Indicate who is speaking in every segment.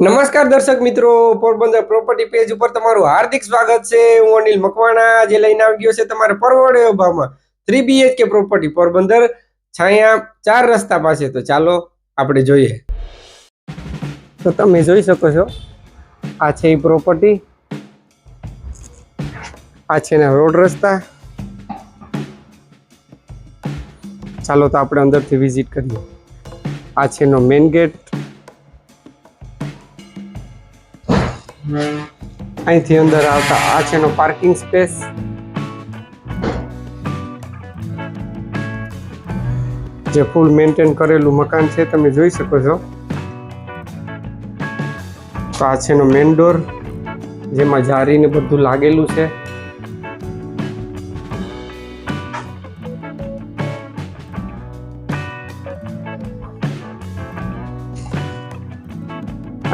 Speaker 1: નમસ્કાર દર્શક મિત્રો, પોરબંદર પ્રોપર્ટી પેજ ઉપર તમારું હાર્દિક સ્વાગત છે. હું અનિલ મકવાણા, જે લઈને આવી ગયો છે તમારે પરવડ્યો ભાવમાં three BHK property Porbandar, Chhaya, ચાર રસ્તા પાસે. તો ચાલો આપણે જોઈએ. તો તમે જોઈ શકો છો, આ છે એ પ્રોપર્ટી આ છે ને રોડ રસ્તા. ચાલો તો આપણે અંદરથી વિઝિટ કરીએ. આ છે એનો મેઇન ગેટ અહીંથી અંદર આવતા આ છે પાર્કિંગ સ્પેસ જે ફૂલ મેન્ટેન કરેલું મકાન છે, તમે જોઈ શકો છો. તો આ છે એનો મેઇન ડોર જેમાં જારીને બધું લાગેલું છે.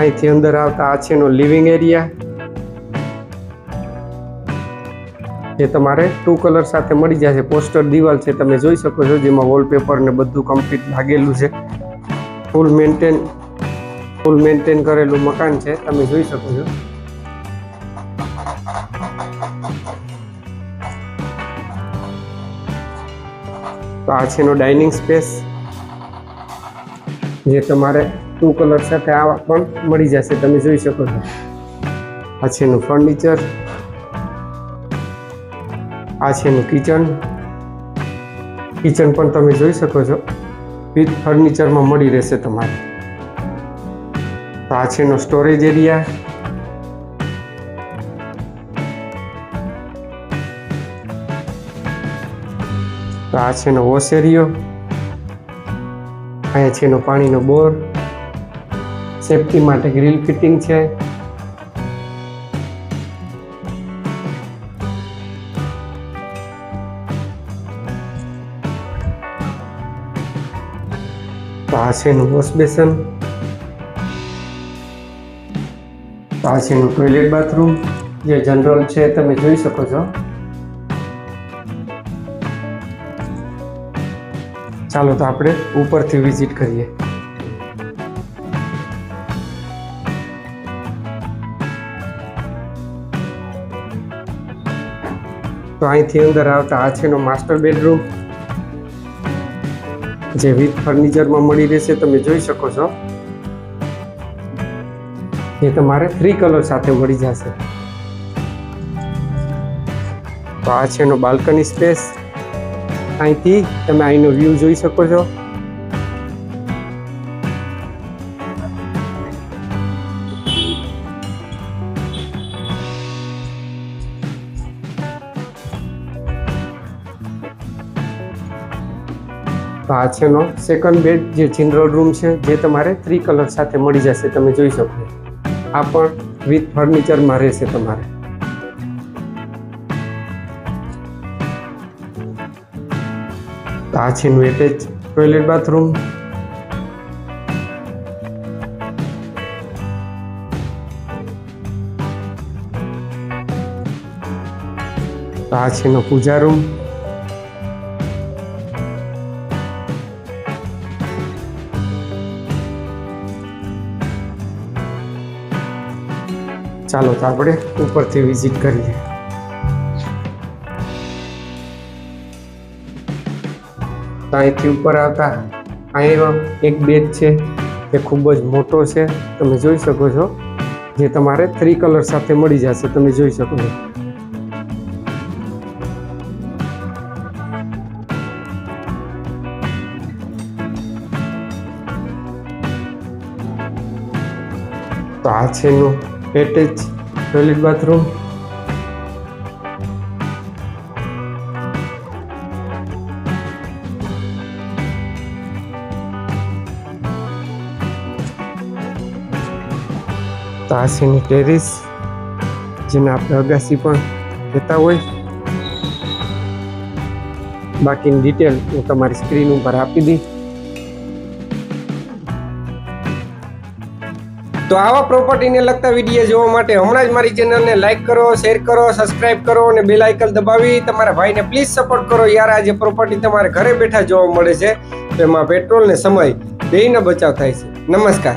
Speaker 1: અહીંથી અંદર આવતા આ છે એનો લિવિંગ એરિયા. જે તમારે ટુ કલર સાથે મળી જશે પોસ્ટર દિવાલ છે, તમે જોઈ શકો છો, જેમાં વોલપેપર ને બધું કમ્પ્લીટ લાગેલું છે. ફૂલ મેન્ટેન ફૂલ મેન્ટેન કરેલું મકાન છે, તમે જોઈ શકો છો. તો આ છે એનો ડાઇનિંગ સ્પેસ જે તમારે ટુ કલર સાથે આવા પણ મળી જશે, તમે જોઈ શકો છો. આ છે એનું ફર્નિચર આ છે એનું કિચન કિચન પણ તમે જોઈ શકો છો. વિથ ફર્નિચરમાં મળી રહેશે તમારે. તો આ છે એનો સ્ટોરેજ એરિયા તો આ છે એનો વોશ એરિયો અહીંયા છે એનો પાણીનો બોર. સેફટી માટે ગ્રીલ ફિટિંગ છે. પાસેનું વોશબેસન પાસેનું ટોયલેટ બાથરૂમ. જે જનરલ છે તમે જોઈ શકો છો. ચાલો તો આપણે ઉપરથી વિઝિટ કરીએ. તો અહીંથી અંદર આવતા આ છે એનો માસ્ટર બેડરૂમ, જે વિથ ફર્નિચરમાં મળી રહેશે, તમે જોઈ શકો છો. એ તમારે થ્રી કલર સાથે મળી જશે. તો આ છે એનો બાલ્કની સ્પેસ અહીંથી તમે અહીંનો વ્યૂ જોઈ શકો છો. છે સેકન્ડ બેડ જે જનરલ રૂમ છે, જે તમારે થ્રી કલર સાથે મળી જશે, તમે જોઈ શકો. આ પણ વિથ ફર્નિચરમાં રહેશે તમારે. આ છે એટેચ ટોયલેટ બાથરૂમ આ છે એનો પૂજા રૂમ ચાલો તો આપણે ઉપરથી વિઝિટ કરીએ. અહીંથી ઉપર આવતા, અહીં એક બેચ છે તે ખૂબ જ મોટો છે. તમે જોઈ શકો છો, જે તમારે થ્રી કલર સાથે મળી જશે, તમે જોઈ શકો છો. તો આ છે એનું એટેચ ટોયલેટ બાથરૂમ તો આ છે એની ટેરેસ જેને આપણે અગાસી પણ કહેતા હોય બાકીની ડિટેલ હું તમારી સ્ક્રીન ઉપર આપી દી તો આવા પ્રોપર્ટીને લગતા વીડિયો જોવા માટે હમણાં જ મારી ચેનલને લાઇક કરો શેર કરો સબસ્ક્રાઇબ કરો અને બેલ આઇકન દબાવી. તમારા ભાઈને પ્લીઝ સપોર્ટ કરો. યાર, આજે પ્રોપર્ટી તમારે ઘરે બેઠા જોવા મળે છે. તો એમાં પેટ્રોલ ને સમય બેયનો બચાવ થાય છે. નમસ્કાર.